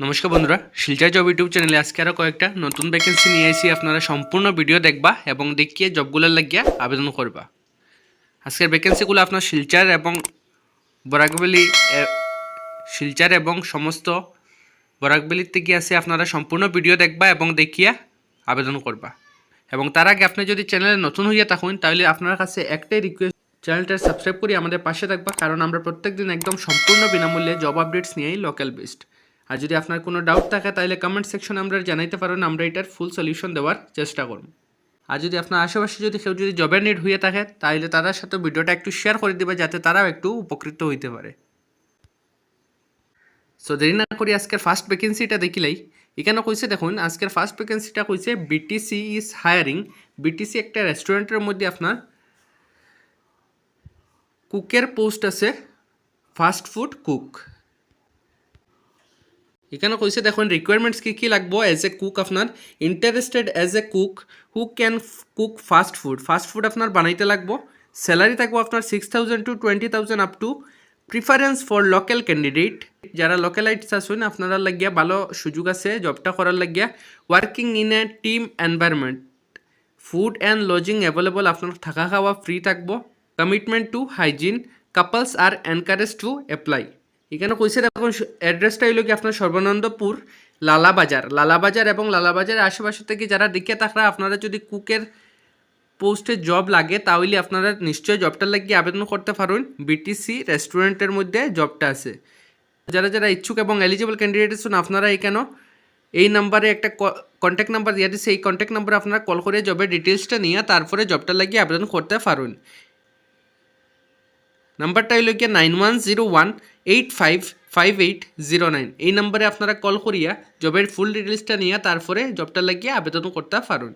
নমস্কার বন্ধুরা, Silchar job YouTube চ্যানেলে আজকে আরও কয়েকটা নতুন ভ্যাকেন্সি নিয়ে এসে আপনারা সম্পূর্ণ ভিডিও দেখবা এবং দেখিয়ে জবগুলোর লাগিয়া আবেদন করবা। আজকের ভ্যাকেন্সিগুলো আপনার শিলচার এবং বরাকবেলি শিলচার এবং সমস্ত বরাকবেলির থেকে আসে আপনারা সম্পূর্ণ ভিডিও দেখবা এবং দেখিয়া আবেদন করবা। এবং তার আগে আপনি যদি চ্যানেলে নতুন হইয়া থাকুন, তাহলে আপনার কাছে একটাই রিকোয়েস্ট চ্যানেলটা সাবস্ক্রাইব করে আমাদের পাশে থাকবা। কারণ আমরা প্রত্যেকদিন একদম সম্পূর্ণ বিনামূল্যে জব আপডেটস নিয়েই লোকাল বেস্ট আর যদি আপনার কোনো ডাউট থাকে, তাহলে কমেন্ট সেকশনে আমরা জানাইতে পারেন আমরা এটার ফুল সলিউশন দেওয়ার চেষ্টা করব। আর যদি আপনার আশেপাশে যদি কেউ যদি জবের নিড হয়ে থাকে, তাহলে তাদের সাথে ভিডিওটা একটু শেয়ার করে দেবে, যাতে তারাও একটু উপকৃত হইতে পারে। সো দেরি না করি আজকের ফার্স্ট ভ্যাকেন্সিটা দেখিলেই এখানে কইছে, দেখুন, আজকের ফার্স্ট ভ্যাকেন্সিটা কইছে বিটিসি ইজ হায়ারিং বিটিসি একটা রেস্টুরেন্টের মধ্যে আপনার কুকের পোস্ট আছে ফাস্ট ফুড কুক এখানে কইছে দেখুন রিকোয়ারমেন্টস কি কি লাগবো এজ এ কুক আপনার interested as a cook who can cook fast food fast food আপনার বানাইতে লাগবো স্যালারি থাকব আপনার six thousand to twenty thousand up to preference for local candidate যারা লোকালাইটস আসুন আপনারা লাগিয়া ভালো সুযোগ আছে জবটা করার লাগিয়া working in a team environment food and lodging available আপনার থাকা খাওয়া ফ্রি থাকব। কমিটমেন্ট টু হাইজিন কাপলস আর এনকারেজ টু অ্যাপ্লাই এখানে কইছে দেখুন অ্যাড্রেসটা হইল কি আপনার সর্বানন্দপুর, লালাবাজার। লালাবাজার এবং লালাবাজারের আশেপাশে থেকে যারা দেখে থাকরা আপনারা যদি কুকের পোস্টে জব লাগে, তাহলে আপনারা নিশ্চয়ই জবটা লাগিয়ে আবেদন করতে পারেন। বিটিসি রেস্টুরেন্টের মধ্যে জবটা আছে। যারা যারা ইচ্ছুক এবং এলিজিবল ক্যান্ডিডেট আছেন, আপনারা এখানে এই নাম্বারে একটা কন্ট্যাক্ট নাম্বার দিয়ে দিচ্ছে এই কন্ট্যাক্ট নাম্বারে আপনারা কল করে জবের ডিটেলসটা নিয়ে, তারপরে জবটা লাগিয়ে আবেদন করতে পারেন। নাম্বারটা হইল গিয়ে nine one zero one eight five five eight zero nine এই নাম্বারে আপনারা কল করিয়া জবের ফুল ডিটেলসটা নিয়ে তারপরে জবটা লাগিয়ে আবেদন করতে পারুন।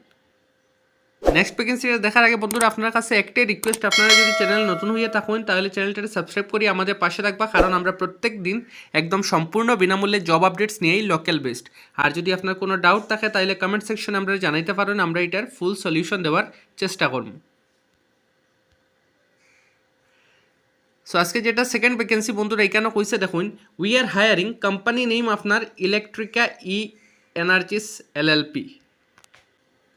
নেক্সট ভ্যাকেন্সিটা দেখার আগে বন্ধুরা, আপনার কাছে একটাই রিকোয়েস্ট আপনারা যদি চ্যানেল নতুন হয়ে থাকুন, তাহলে চ্যানেলটাকে সাবস্ক্রাইব করে আমাদের পাশে থাকবা, কারণ আমরা প্রত্যেক দিন একদম সম্পূর্ণ বিনামূল্যে জব আপডেটস নিয়েই লোকাল বেস্ট আর যদি আপনার কোনো ডাউট থাকে, তাহলে কমেন্ট সেকশনে আমরা জানাইতে পারেন, আমরা এটার ফুল সলিউশন দেওয়ার চেষ্টা করব। সো আজকে যেটা সেকেন্ড ভ্যাকেন্সি বন্ধুরা এখানে কইছে দেখুন we are hiring company name আপনার Electrica E energies LLP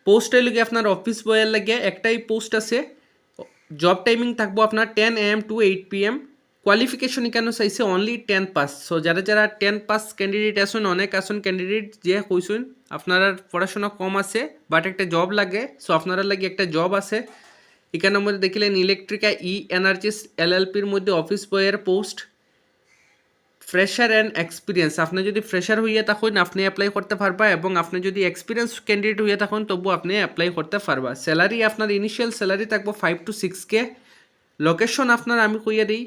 post হইলে আপনার অফিস বয়ের লাগে একটাই পোস্ট আছে। জব টাইমিং থাকব আপনার ten AM to eight P M qualification কেন চাইছে? অনলি টেন পাস সো যারা যারা টেন পাস ক্যান্ডিডেট আসুন, অনেক আসুন ক্যান্ডিডেট যে কইসুন, আপনারা পড়াশোনা কম আছে বাট একটা জব লাগে। সো আপনারা লাগে একটা জব আছে। এখানের মধ্যে দেখিলেন ইলেকট্রিকা, ই, এনার্জিস এলএলপির মধ্যে অফিস বয়ের পোস্ট, ফ্রেশার অ্যান্ড এক্সপিরিয়েন্স। আপনি যদি ফ্রেশার হইয়া থাকুন, আপনি অ্যাপ্লাই করতে পারবা এবং আপনি যদি এক্সপিরিয়েন্স ক্যান্ডিডেট হইয়া থাকুন তবু আপনি অ্যাপ্লাই করতে পারবা। স্যালারি আপনার ইনিশিয়াল স্যালারি থাকব five to six K location আপনার আমি কইয়া দিই।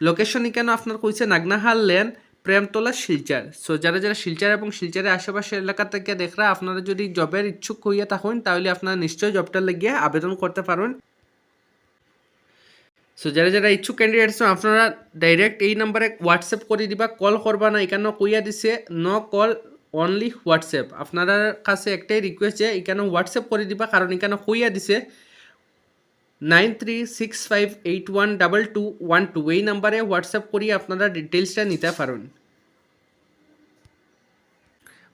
লোকেশন কেন আপনার কইছে, নাগনাহাল, লেন, প্রেমতলা, শিলচার। সো যারা যারা শিলচার এবং শিলচারের আশেপাশের এলাকা থেকে দেখরা, আপনারা যদি জবের ইচ্ছুক হইয়া থাকুন, তাহলে আপনারা নিশ্চয়ই জবটা লাগিয়ে আবেদন করতে পারেন সো যারা যারা ইচ্ছুক ক্যান্ডিডেট আছেন আপনারা ডাইরেক্ট এই নাম্বারে হোয়াটসঅ্যাপ করে দিবা কল করবা না এখানে কইয়া দিছে ন কল অনলি হোয়াটসঅ্যাপ আপনার কাছে একটাই রিকোয়েস্ট যে এখানে হোয়াটসঅ্যাপ করে দিবা, কারণ এখানে কইয়া দিছে nine three six five eight one double two one two এই নাম্বারে হোয়াটসঅ্যাপ করিয়ে আপনারা ডিটেলসটা নিতে পারেন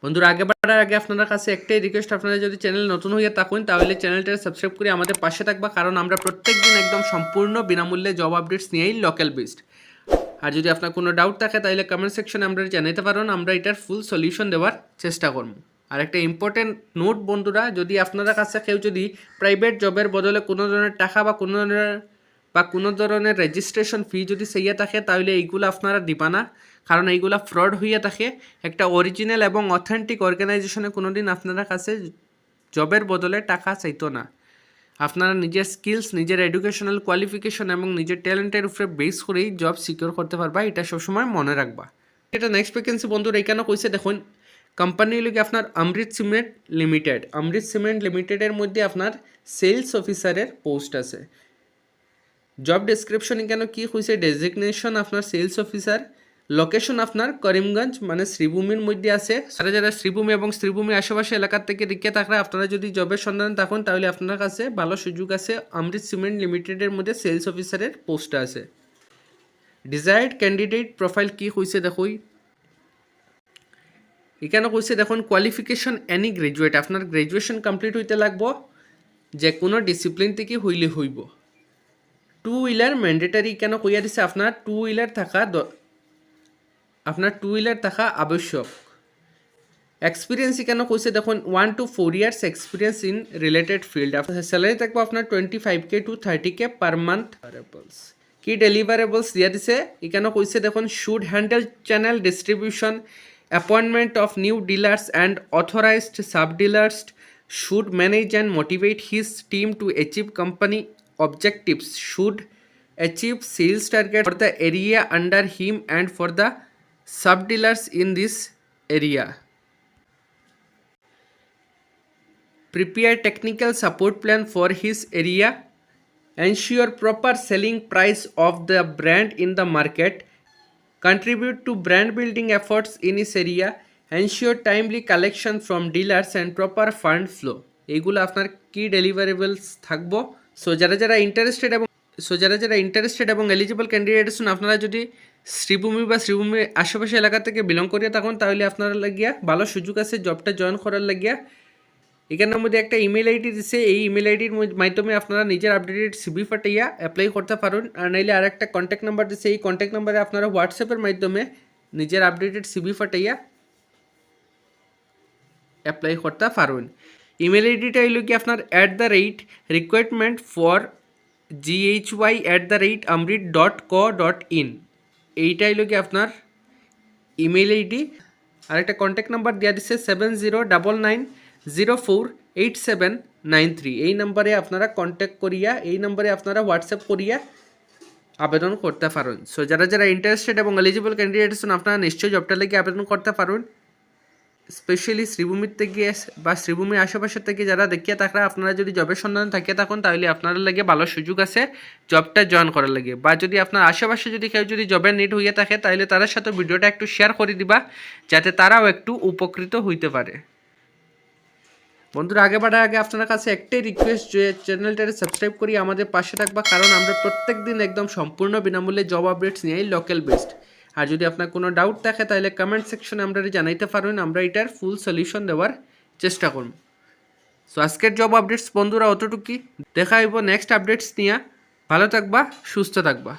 বন্ধুরা আগে বাড়ার আগে আপনার কাছে একটাই রিকোয়েস্ট আপনারা যদি চ্যানেল নতুন হয়ে থাকুন, তাহলে চ্যানেলটা সাবস্ক্রাইব করে আমাদের পাশে থাকবা, কারণ আমরা প্রত্যেক দিন একদম সম্পূর্ণ বিনামূল্যে জব আপডেটস নিয়েই লোকাল বেসড আর যদি আপনার কোনো ডাউট থাকে, তাহলে কমেন্ট সেকশনে আমরা জানাতে পারেন আমরা এটার ফুল সলিউশন দেওয়ার চেষ্টা করব। আর একটা ইম্পর্টেন্ট নোট বন্ধুরা, যদি আপনারা কাছে কেউ যদি প্রাইভেট জবের বদলে কোনো ধরনের টাকা বা কোনো ধরনের বা কোনো ধরনের রেজিস্ট্রেশন ফি যদি সেইয়া থাকে, তাহলে এইগুলো আপনারা দিবা না। কারণ এইগুলো ফ্রড হইয়া থাকে। একটা অরিজিনাল এবং অথেন্টিক অর্গানাইজেশনে কোনো দিন আপনারা কাছে জবের বদলে টাকা চাইতো না। আপনারা নিজের স্কিলস নিজের এডুকেশনাল কোয়ালিফিকেশন এবং নিজের ট্যালেন্টের উপরে বেস করেই জব সিকিউর করতে পারবা। এটা সবসময় মনে রাখবা। এটা নেক্সট ভ্যাকেন্সি বন্ধুরা এখানে কইছে, দেখুন কোম্পানি লোক আপনার Amrit cement limited Amrit cement লিমিটেডের মধ্যে আপনার সেলস অফিসারের পোস্ট আছে। জব ডেসক্রিপশন এখানে কি হয়েছে ডেজিগনেশন আপনার সেলস অফিসার লোকেশন আপনার করিমগঞ্জ মানে শ্রীভূমির মধ্যে আছে। যারা যারা শ্রীভূমি এবং শ্রীভূমি আশেপাশে এলাকার থেকে রিকে থাকলে আপনারা যদি জবের সন্ধান থাকুন, তাহলে আপনার কাছে ভালো সুযোগ আছে। অমৃত সিমেন্ট লিমিটেডের মধ্যে সেলস অফিসারের পোস্ট আছে। ডিজায়ার্ড ক্যান্ডিডেট প্রোফাইল কি হয়েছে দেখুই এখানে কইছে দেখুন কোয়ালিফিকেশন এনি গ্রাজুয়েট আপনার গ্রাজুয়েশন কমপ্লিট হইতে লাগবো। যে কোনো ডিসিপ্লিন থেকে হইলে হইব। টু হুইলার ম্যান্ডেটারি কেন কইয়া দিছে? আপনার টু হুইলার থাকা আপনার টু হুইলার থাকা আবশ্যক। এক্সপিরিয়েন্স কেন কইছে? দেখুন one to four years experience in related field salary থাকব আপনার twenty five K to thirty K per month কি ডেলিভারেবলস দিয়া দিছে? এখানে কইছে? দেখুন should handle channel distribution appointment of new dealers and authorized sub dealers should manage and motivate his team to achieve company objectives should achieve sales target for the area under him and for the sub dealers in this area prepare technical support plan for his area ensure proper selling price of the brand in the market contribute to brand building efforts in his area ensure timely collection from dealers and proper fund flow এইগুলো আপনার কি deliverables থাকবো so যারা যারা interested এবং so যারা যারা interested এবং এলিজিবল ক্যান্ডিডেট আছেন আপনারা যদি শ্রীভূমি বা শ্রীভূমির আশেপাশে এলাকা থেকে বিলং করিয়া থাকুন, তাহলে আপনারা লাগিয়া ভালো সুযোগ আছে জবটা জয়েন করার লাগিয়া। এখানের মধ্যে একটা ইমেল আইডি দিছে, এই ইমেল আইডির মাধ্যমে আপনারা নিজের আপডেটেড সিবি ফাটাইয়া অ্যাপ্লাই করতে পারেন। আর নাইলে আর একটা কন্ট্যাক্ট নাম্বার দিছে, এই কন্ট্যাক্ট নাম্বারে আপনারা হোয়াটসঅ্যাপের মাধ্যমে নিজের আপডেটেড সিবি ফাটাইয়া অ্যাপ্লাই করতে পারবেন ইমেল আইডিটা হইল কি আপনার at the rate requirement for GH Y at the rate Amrit dot co dot in এইটা হইল কি আপনার ইমেল আইডি আর একটা কন্ট্যাক্ট নাম্বার দেওয়া দিচ্ছে seven zero double nine zero four eight seven nine three এই নাম্বারে আপনারা কন্ট্যাক্ট করিয়া, এই নাম্বারে আপনারা হোয়াটসঅ্যাপ করিয়া আবেদন করতে পারেন। সো যারা যারা ইন্টারেস্টেড এবং এলিজিবল ক্যান্ডিডেট আছেন, আপনারা নিশ্চয়ই জবটা লেগে আবেদন করতে পারেন। স্পেশালি শ্রীভূমির থেকে বা শ্রীভূমির আশেপাশের থেকে যারা দেখিয়া থাকরা আপনারা যদি জবের সন্ধান থাকিয়ে থাকুন তাহলে আপনার লাগে ভালো সুযোগ আছে জবটা জয়েন করার লাগে। বা যদি আপনার আশেপাশে যদি কেউ যদি জবের নিড হইয়া থাকে তাহলে তাদের সাথে ভিডিওটা একটু শেয়ার করে দিবা, যাতে তারাও একটু উপকৃত হইতে পারে। বন্ধুরা, আগে বাড়ার আগে আপনার কাছে একটাই রিকোয়েস্ট যে চ্যানেলটাকে সাবস্ক্রাইব করি আমাদের পাশে থাকবা, কারণ আমরা প্রত্যেক দিন একদম সম্পূর্ণ বিনামূল্যে জব আপডেটস নিয়ে লোকাল বেসড আর যদি আপনার কোনো ডাউট থাকে, তাহলে কমেন্ট সেকশনে আমরা জানাইতে পারবেন। আমরা এটার ফুল সলিউশন দেওয়ার চেষ্টা করব। সো আজকের জব আপডেটস বন্ধুরা অতটুকুই। দেখা হইব নেক্সট আপডেটস নিয়ে। ভালো থাকবা, সুস্থ থাকবা।